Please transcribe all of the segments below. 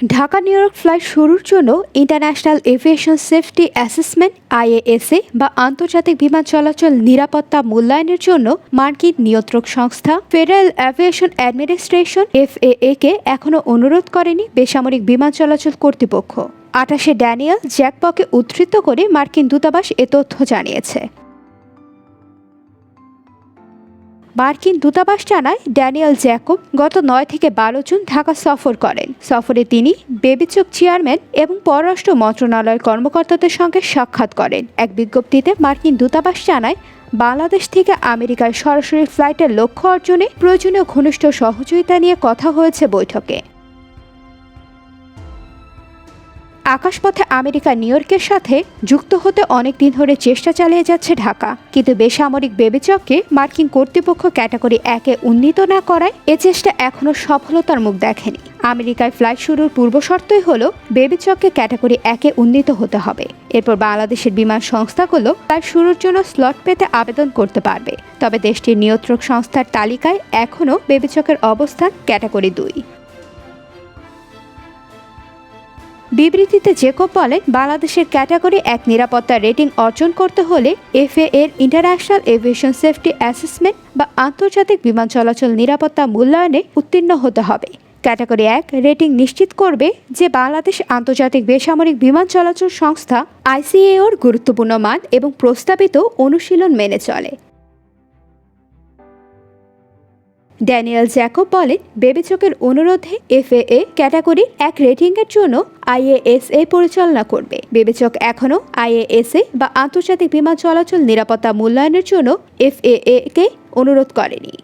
Dhaka, new York flight শুরুর জন্য international aviation safety assessment, IASA, বা আন্তর্জাতিক বিমান চলাচল নিরাপত্তা মূল্যায়নের জন্য মার্কিন নিয়ন্ত্রক সংস্থা ফেডারেল অ্যাভিয়েশন অ্যাডমিনিস্ট্রেশন এফএএ কে এখনও অনুরোধ করেনি বেসামরিক বিমান চলাচল কর্তৃপক্ষ। আটাশে ড্যানিয়েল জ্যাকপকে উদ্ধৃত করে মার্কিন দূতাবাস এ তথ্য জানিয়েছে। মার্কিন দূতাবাস জানায়, ড্যানিয়েল জ্যাকব গত নয় থেকে বারো জুন ঢাকা সফর করেন। সফরে তিনি বেবিচক চেয়ারম্যান এবং পররাষ্ট্র মন্ত্রণালয়ের কর্মকর্তাদের সঙ্গে সাক্ষাৎ করেন। এক বিজ্ঞপ্তিতে মার্কিন দূতাবাস জানায়, বাংলাদেশ থেকে আমেরিকায় সরাসরি ফ্লাইটের লক্ষ্য অর্জনে প্রয়োজনীয় ঘনিষ্ঠ সহযোগিতা নিয়ে কথা হয়েছে বৈঠকে। আকাশপথে আমেরিকা নিউ ইয়র্কের সাথে যুক্ত হতে অনেক দিন ধরে চেষ্টা চালিয়ে যাচ্ছে ঢাকা। কিন্তু বেসামরিক বেবিচককে মার্কিন কর্তৃপক্ষ ক্যাটাগরি একে উন্নীত না করায় এ চেষ্টা এখনও সফলতার মুখ দেখেনি। আমেরিকায় ফ্লাইট শুরুর পূর্বশর্তই হল বেবিচককে ক্যাটাগরি একে উন্নীত হতে হবে। এরপর বাংলাদেশের বিমান সংস্থাগুলো ফ্লাইট শুরুর জন্য স্লট পেতে আবেদন করতে পারবে। তবে দেশটির নিয়ন্ত্রক সংস্থার তালিকায় এখনও বেবিচকের অবস্থান ক্যাটাগরি দুই। বিবৃতিতে জেকব বলেন, বাংলাদেশের ক্যাটাগরি এক নিরাপত্তা রেটিং অর্জন করতে হলে এফএ এর ইন্টারন্যাশনাল এভিয়েশন সেফটি অ্যাসেসমেন্ট বা আন্তর্জাতিক বিমান চলাচল নিরাপত্তা মূল্যায়নে উত্তীর্ণ হতে হবে। ক্যাটাগরি এক রেটিং নিশ্চিত করবে যে বাংলাদেশ আন্তর্জাতিক বেসামরিক বিমান চলাচল সংস্থা আইসিএওর গুরুত্বপূর্ণ মান এবং প্রস্তাবিত অনুশীলন মেনে চলে। ড্যানিয়েল জ্যাকব বলেন বেবিচকের অনুরোধে এফ এ ক্যাটাগরির এক রেটিংয়ের জন্য আইএএসএ পরিচালনা করবে। বিবেচক এখনও আইএএসএ বা আন্তর্জাতিক বিমান চলাচল নিরাপত্তা মূল্যায়নের জন্য এফ এ কে অনুরোধ করেনি।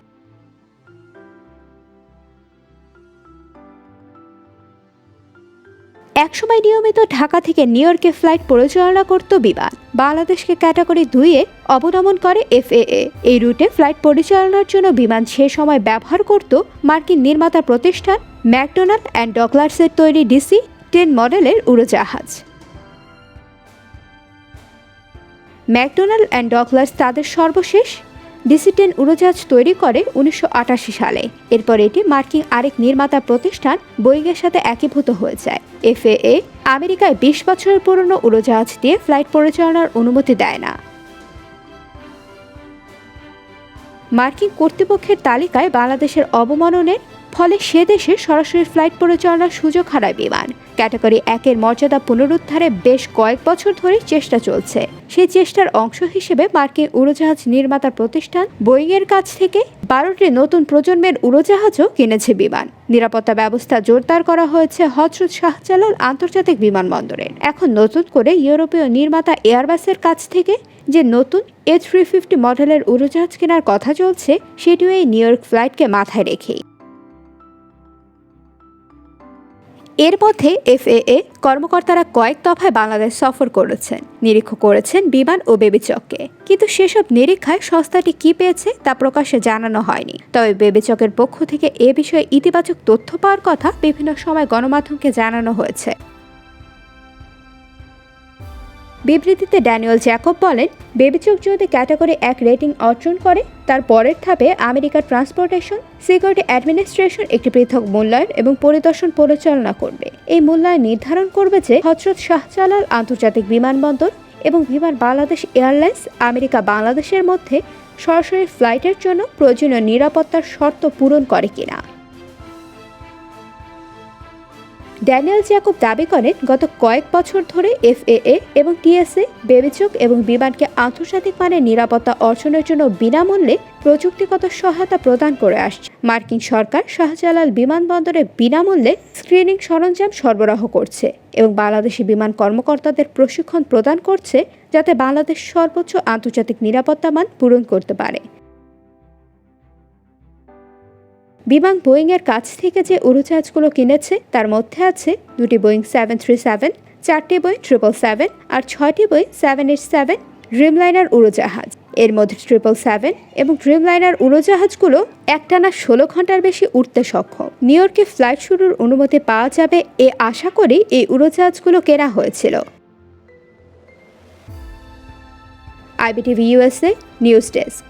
একসময় নিয়মিত ঢাকা থেকে নিউ ইয়র্কে ফ্লাইট পরিচালনা করত বিমান। বাংলাদেশকে ক্যাটাগরি দুইয়ে অবনমন করে এফএএ। এই রুটে ফ্লাইট পরিচালনার জন্য বিমান সে সময় ব্যবহার করত মার্কিন নির্মাতা প্রতিষ্ঠান ম্যাকডোনাল্ড অ্যান্ড ডকলার্সের তৈরি ডিসি টেন মডেলের উড়োজাহাজ। ম্যাকডোনাল্ড অ্যান্ড ডকলার্স তাদের সর্বশেষ ডিসি টেন উড়োজাহাজ তৈরি করে উনিশশো আটাশি সালে। এরপর এটি মার্কিন আরেক নির্মাতা প্রতিষ্ঠান বোয়িংয়ের সাথে একীভূত হয়ে যায়। এফএএ আমেরিকায় বিশ বছরের পুরনো উড়োজাহাজ দিয়ে ফ্লাইট পরিচালনার অনুমতি দেয় না। মার্কিন কর্তৃপক্ষের তালিকায় বাংলাদেশের অবমাননের ফলে সে দেশে সরাসরি ফ্লাইট পরিচালনার সুযোগ হারায় বিমান। ক্যাটাগরি একের মর্যাদা পুনরুদ্ধারে বেশ কয়েক বছর ধরে চেষ্টা চলছে। সেই চেষ্টার অংশ হিসেবে মার্কিন উড়োজাহাজ নির্মাতা প্রতিষ্ঠান বোয়িংয়ের কাছ থেকে বারোটি নতুন প্রজন্মের উড়োজাহাজও কিনেছে বিমান। নিরাপত্তা ব্যবস্থা জোরদার করা হয়েছে হজরত শাহজালাল আন্তর্জাতিক বিমানবন্দরের এখন নতুন করে ইউরোপীয় নির্মাতা এয়ারবাসের কাছ থেকে যে নতুন এ থ্রি ফিফটি মডেলের উড়োজাহাজ কেনার কথা চলছে, সেটিও এই নিউ ইয়র্ক ফ্লাইটকে মাথায় রেখেই। এর মধ্যে এফএএ কর্মকর্তারা কয়েক দফায় বাংলাদেশ সফর করেছেন, নিরীক্ষ করেছেন বিমান ও বেবিচককে কিন্তু সেসব নিরীক্ষায় সংস্থাটি কি পেয়েছে তা প্রকাশ্যে জানানো হয়নি। তবে বেবিচকের পক্ষ থেকে এ বিষয়ে ইতিবাচক তথ্য পাওয়ার কথা বিভিন্ন সময় গণমাধ্যমকে জানানো হয়েছে। বিবৃতিতে ড্যানিয়েল জ্যাকব বলেন বেবিচক যদি ক্যাটাগরি এক রেটিং অর্জন করে, তার পরের ধাপে আমেরিকার ট্রান্সপোর্টেশন, সিকিউরিটি অ্যাডমিনিস্ট্রেশন একটি পৃথক মূল্যায়ন এবং পরিদর্শন পরিচালনা করবে। এই মূল্যায়ন নির্ধারণ করবে যে হজরত শাহজালাল আন্তর্জাতিক বিমানবন্দর এবং বিমান বাংলাদেশ এয়ারলাইন্স আমেরিকা বাংলাদেশের মধ্যে সরাসরি ফ্লাইটের জন্য প্রয়োজনীয় নিরাপত্তার শর্ত পূরণ করে কিনা। ড্যানিয়েল জ্যাকব দাবি করেন, গত কয়েক বছর ধরে এফএএ এবং টিএসএ বেবিচক এবং বিমানকে আন্তর্জাতিক মানের নিরাপত্তা অর্জনের জন্য বিনামূল্যে প্রযুক্তিগত সহায়তা প্রদান করে আসছে। মার্কিন সরকার শাহজালাল বিমানবন্দরে বিনামূল্যে স্ক্রিনিং সরঞ্জাম সরবরাহ করছে এবং বাংলাদেশি বিমান কর্মকর্তাদের প্রশিক্ষণ প্রদান করছে যাতে বাংলাদেশ সর্বোচ্চ আন্তর্জাতিক নিরাপত্তা মান পূরণ করতে পারে। বিমান বোয়িংয়ের কাছ থেকে যে উড়োজাহাজগুলো কিনেছে, তার মধ্যে আছে দুটি বোয়িং সেভেন থ্রি সেভেন, চারটি বই ট্রিপল সেভেন আর ছয়টি বই সেভেন এইট সেভেন ড্রিমলাইনার উড়োজাহাজ। এর মধ্যে ট্রিপল সেভেন এবং ড্রিমলাইনার উড়োজাহাজগুলো একটানা ষোলো ঘণ্টার বেশি উঠতে সক্ষম। নিউ ইয়র্কে ফ্লাইট শুরুর অনুমতি পাওয়া যাবে এ আশা করেই এই উড়োজাহাজগুলো কেনা হয়েছিল। IBTV USA news desk.